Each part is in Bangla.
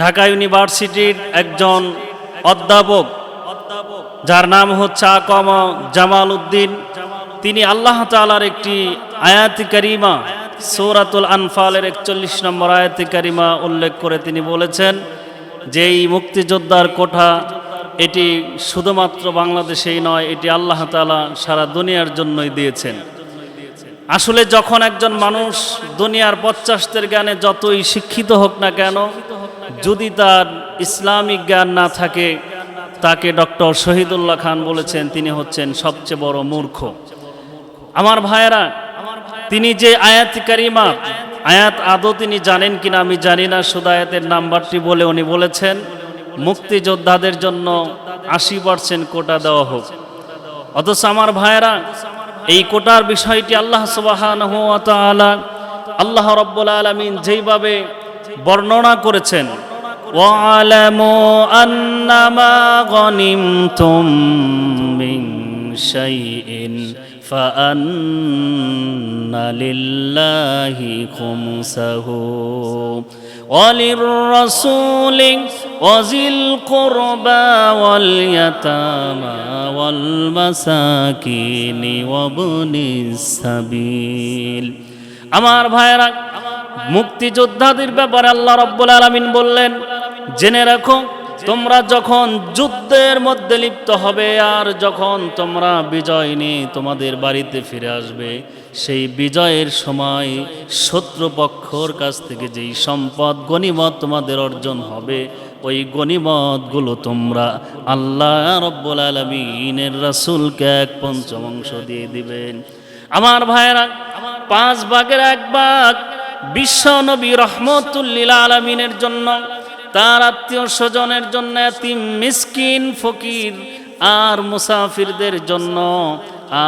ঢাকা ইউনিভার্সিটির একজন অধ্যাপক, যার নাম হচ্ছে আকম জামাল উদ্দিন। তিনি আল্লাহ তালার একটি আয়াতি কারিমা, সৌরাতুল আনফালের একচল্লিশ নম্বর আয়াতি কারিমা উল্লেখ করে তিনি বলেছেন যে এই মুক্তিযোদ্ধার কোঠা, এটি শুধুমাত্র বাংলাদেশেই নয়, এটি আল্লাহ তালা সারা দুনিয়ার জন্যই দিয়েছেন। আসলে যখন একজন মানুষ দুনিয়ার পঞ্চাশদের জ্ঞানে যতই শিক্ষিত হোক না কেন যদি তার ইসলামিক জ্ঞান না থাকে, তাকে ডক্টর শহীদুল্লাহ খান বলেছেন, তিনি হচ্ছেন সবচেয়ে বড় মূর্খ। আমার ভাইয়েরা, তিনি যে আয়াত কারিমা, আয়াত আদৌ তিনি জানেন কিনা আমি জানি না, শুধু আয়াতের নাম্বারটি বলে উনি বলেছেন, মুক্তিযোদ্ধাদের জন্য আশি পার্সেন্ট কোটা দেওয়া হোক। অথচ আমার ভাইয়েরা, এই কোটার বিষয়টি আল্লাহ তাআলা আল্লাহ রব্বুল আলামিন যেইভাবে বর্ণনা করেছেন ওয়ালামু আন্নামা গনিমতুম মিন শাইইন فأن لله خمسه وللرسول وذي القربى واليتامى والمساكين وابن السبيل আমার ভাইয়েরা মুক্তিযোদ্ধাদের ব্যাপারে আল্লাহ রব্বুল আলামিন বললেন জেনে রাখো, তোমরা যখন যুদ্ধের মধ্যে লিপ্ত হবে আর যখন তোমরা বিজয় নিয়ে তোমাদের বাড়িতে ফিরে আসবে, সেই বিজয়ের সময় শত্রুপক্ষর কাছ থেকে যেই সম্পদ, গণিমত তোমাদের অর্জন হবে, ওই গণিমতগুলো তোমরা আল্লাহ রব্বুল আলমিনের রাসুলকে এক পঞ্চমাংশ দিয়ে দিবেন। আমার ভাইয়েরা, পাঁচ ভাগের এক ভাগ বিশ্ব নবী রহমতুল্লিল আলমিনের জন্য তার আত্মীয় স্বজনের জন্য মিসকিন, ফকির আর মুসাফিরদের জন্য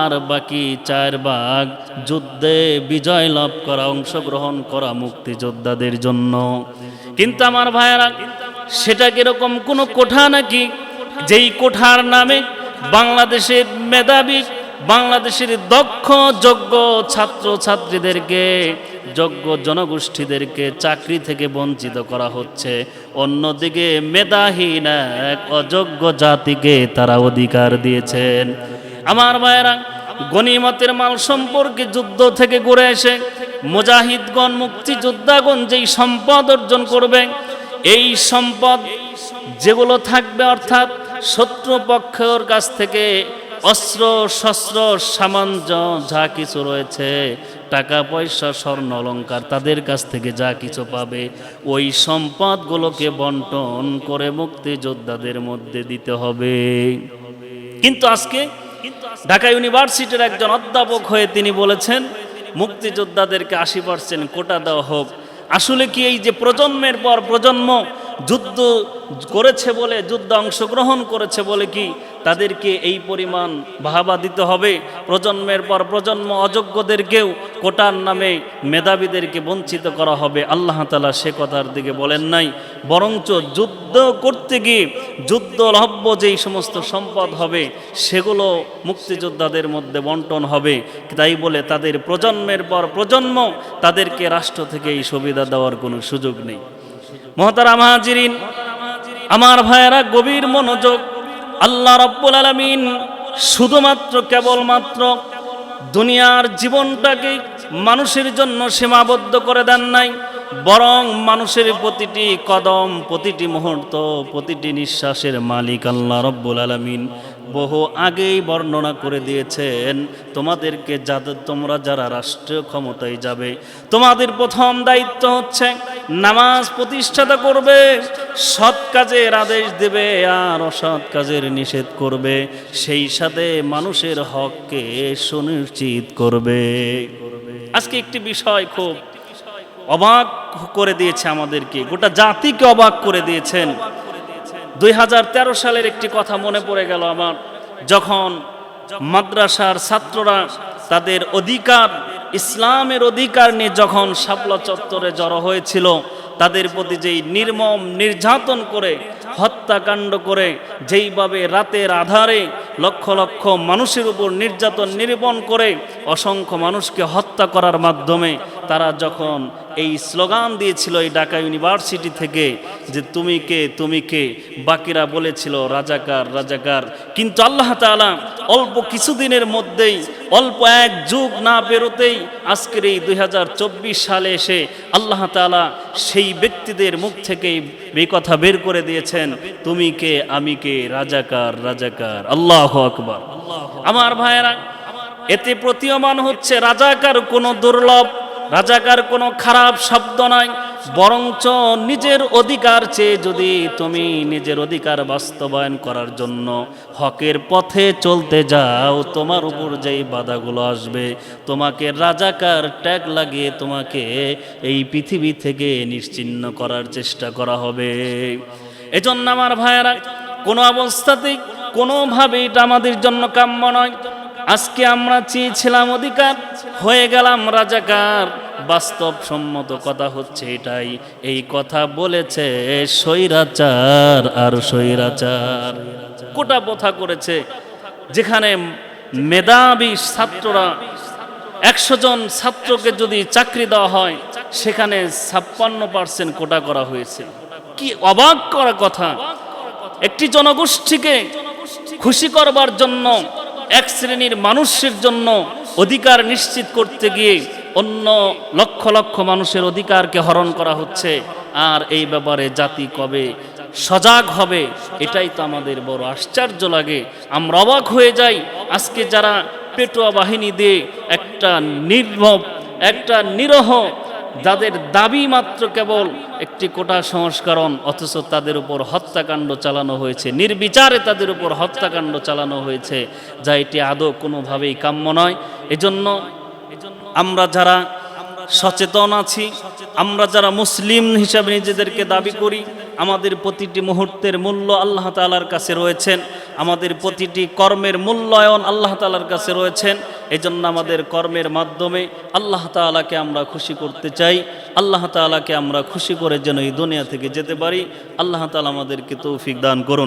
আর বাকি চার ভাগ যুদ্ধে বিজয় লাভ করা, অংশগ্রহণ করা মুক্তিযোদ্ধাদের জন্য। কিন্তু আমার ভাইয়েরা, সেটা কীরকম? কোনো কোঠা নাকি? যেই কোঠার নামে বাংলাদেশের মেধাবী, বাংলাদেশের দক্ষ, যোগ্য ছাত্র ছাত্রীদেরকে যোগ্য জনগোষ্ঠীদেরকে চাকরি থেকে বঞ্চিত করা হচ্ছে। অন্যদিকে মেধাহীন এক অযোগ্য জাতিকে তারা অধিকার দিয়েছেন। আমার ভাইয়েরা গনিমতের মাল সম্পর্কে যুদ্ধ থেকে ঘুরে এসে মুজাহিদগণ, মুক্তিযোদ্ধাগণ যেই সম্পদ অর্জন করবে, এই সম্পদ যেগুলো থাকবে অর্থাৎ শত্রুপক্ষের কাছ থেকে অস্ত্র, শস্ত্র সামান্য যা কিছু রয়েছে টাকা পয়সা স্বর্ণ অলঙ্কার তাদের কাছ থেকে যা কিছু পাবে, ওই সম্পদগুলোকে বন্টন করে মুক্তিযোদ্ধাদের মধ্যে দিতে হবে। কিন্তু আজকে ঢাকা ইউনিভার্সিটির একজন অধ্যাপক হয়ে তিনি বলেছেন, মুক্তিযোদ্ধাদেরকে আশি পার্সেন্ট কোটা দেওয়া হোক। আসলে কি এই যে প্রজন্মের পর প্রজন্ম যুদ্ধ করেছে বলে, যুদ্ধ অংশগ্রহণ করেছে বলে কি তাদেরকে এই পরিমাণ বাহাবা দিতে হবে? প্রজন্মের পর প্রজন্ম অযোগ্যদেরকেও কোটার নামে মেধাবীদেরকে বঞ্চিত করা হবে। আল্লাহ তালা সে কথার দিকে বলেন নাই। বরঞ্চ যুদ্ধ করতে গিয়ে, যুদ্ধ লহব্য যেই সমস্ত সম্পদ হবে, সেগুলো মুক্তিযোদ্ধাদের মধ্যে বন্টন হবে। তাই বলে তাদের প্রজন্মের পর প্রজন্ম তাদেরকে রাষ্ট্র থেকে এই সুবিধা দেওয়ার কোনো সুযোগ নেই। মহতারা মাহাজিরিন আমার ভাইয়েরা গভীর মনোযোগ, আল্লাহ রব্বুল আলমিন শুধুমাত্র কেবলমাত্র দুনিয়ার জীবনটাকে মানুষের জন্য সীমাবদ্ধ করে দেন নাই, বরং মানুষের প্রতিটি কদম, প্রতিটি মুহূর্ত, প্রতিটি নিঃশ্বাসের মালিক আল্লাহ রব্বুল আলমিন। বহু আগেই বর্ণনা করে দিয়েছেন, তোমাদেরকে যাদের তোমরা যারা রাষ্ট্রীয় ক্ষমতায় যাবে, তোমাদের প্রথম দায়িত্ব হচ্ছে নামাজ প্রতিষ্ঠাতা করবে, সৎ কাজের আদেশ দেবে আর অসৎ কাজের নিষেধ করবে, সেই সাথে মানুষের হককে সুনিশ্চিত করবে। আজকে একটি বিষয় খুব অবাক করে দিয়েছে আমাদেরকে, গোটা জাতিকে অবাক করে দিয়েছেন। দুই হাজার তেরো সালের একটি কথা মনে পড়ে গেল আমার। যখন মাদ্রাসার ছাত্ররা তাদের অধিকার, ইসলামের অধিকার নিয়ে যখন শাপলা চত্বরে জড়ো হয়েছিল, তাদের প্রতি যেই নির্মম নির্যাতন করে, হত্যাকাণ্ড করে, যেইভাবে রাতের আধারে লক্ষ লক্ষ মানুষের উপর নির্যাতন নির্বন করে, অসংখ্য মানুষকে হত্যা করার মাধ্যমে তারা যখন এই স্লোগান দিয়েছিল এই ঢাকা ইউনিভার্সিটি থেকে যে তুমি কে তুমি কে বাকিরা বলেছিল রাজাকার রাজাকার। কিন্তু আল্লাহ তাআলা অল্প কিছুদিনের মধ্যেই অল্প এক যুগ না বেরোতেই আজকের এই দুই হাজার চব্বিশ সালে এসে আল্লাহ তাআলা সেই ব্যক্তিদের মুখ থেকেই এই কথা বের করে দিয়েছেন তুমি কে আমি কে রাজাকার রাজাকার। আল্লাহ আকবার। আমার ভাইয়েরা এতে প্রতীয়মান হচ্ছে রাজাকার কোনো দুর্লভ রাজাকার কোনো খারাপ শব্দ নয় বরঞ্চ নিজের অধিকার চেয়ে যদি তুমি নিজের অধিকার বাস্তবায়ন করার জন্য হকের পথে চলতে যাও, তোমার উপর যেই বাধাগুলো আসবে, তোমাকে রাজাকার ট্যাগ লাগিয়ে তোমাকে এই পৃথিবী থেকে নিশ্চিহ্ন করার চেষ্টা করা হবে। এজন্য আমার ভাইয়েরা, কোনো অবস্থাতেই কোনোভাবে এটা আমাদের জন্য কাম্য নয়। আজকে আমরা চেয়েছিলাম অধিকার, হয়ে গেলাম রাজাকার। বাস্তবসম্মত কথা হচ্ছে এটাই। এই কথা বলেছে স্বৈরাচার আর স্বৈরাচার। কোটা প্রথা করেছে, যেখানে মেধাবী ছাত্ররা একশো জন ছাত্রকে যদি চাকরি দেওয়া হয়, সেখানে ছাপ্পান্ন পার্সেন্ট কোটা করা হয়েছে। কি অবাক করা কথা। একটি জনগোষ্ঠীকে খুশি করবার জন্য এক শ্রেণির মানুষের জন্য অধিকার নিশ্চিত করতে গিয়ে অন্য লক্ষ লক্ষ মানুষের অধিকারকে হরণ করা হচ্ছে। আর এই ব্যাপারে জাতি কবে সজাগ হবে, এটাই তো আমাদের বড় আশ্চর্য লাগে। আমরা অবাক হয়ে যাই, আজকে যারা পেটোয়া বাহিনী দিয়ে একটা নির্ভব একটা নিরহ যাদের দাবি মাত্র কেবল একটি কোটা সংস্করণ, অথচ তাদের উপর হত্যাকাণ্ড চালানো হয়েছে, নির্বিচারে তাদের উপর হত্যাকাণ্ড চালানো হয়েছে, যা এটি আদৌ কোনোভাবেই কাম্য নয়। এজন্য আমরা যারা সচেতন আছি, আমরা যারা মুসলিম হিসাবে নিজেদেরকে দাবি করি আমাদের প্রতিটি মুহূর্তের মূল্য আল্লাহ তালার কাছে রয়েছেন। আমাদের প্রতিটি কর্মের মূল্যায়ন আল্লাহ তালার কাছে রয়েছেন। এজন্য আমাদের কর্মের মাধ্যমে আল্লাহ তালাকে আমরা খুশি করতে চাই। আল্লাহ তালাকে আমরা খুশি করে যেন এই দুনিয়া থেকে যেতে পারি। আল্লাহ তালা আমাদেরকে তৌফিক দান করুন।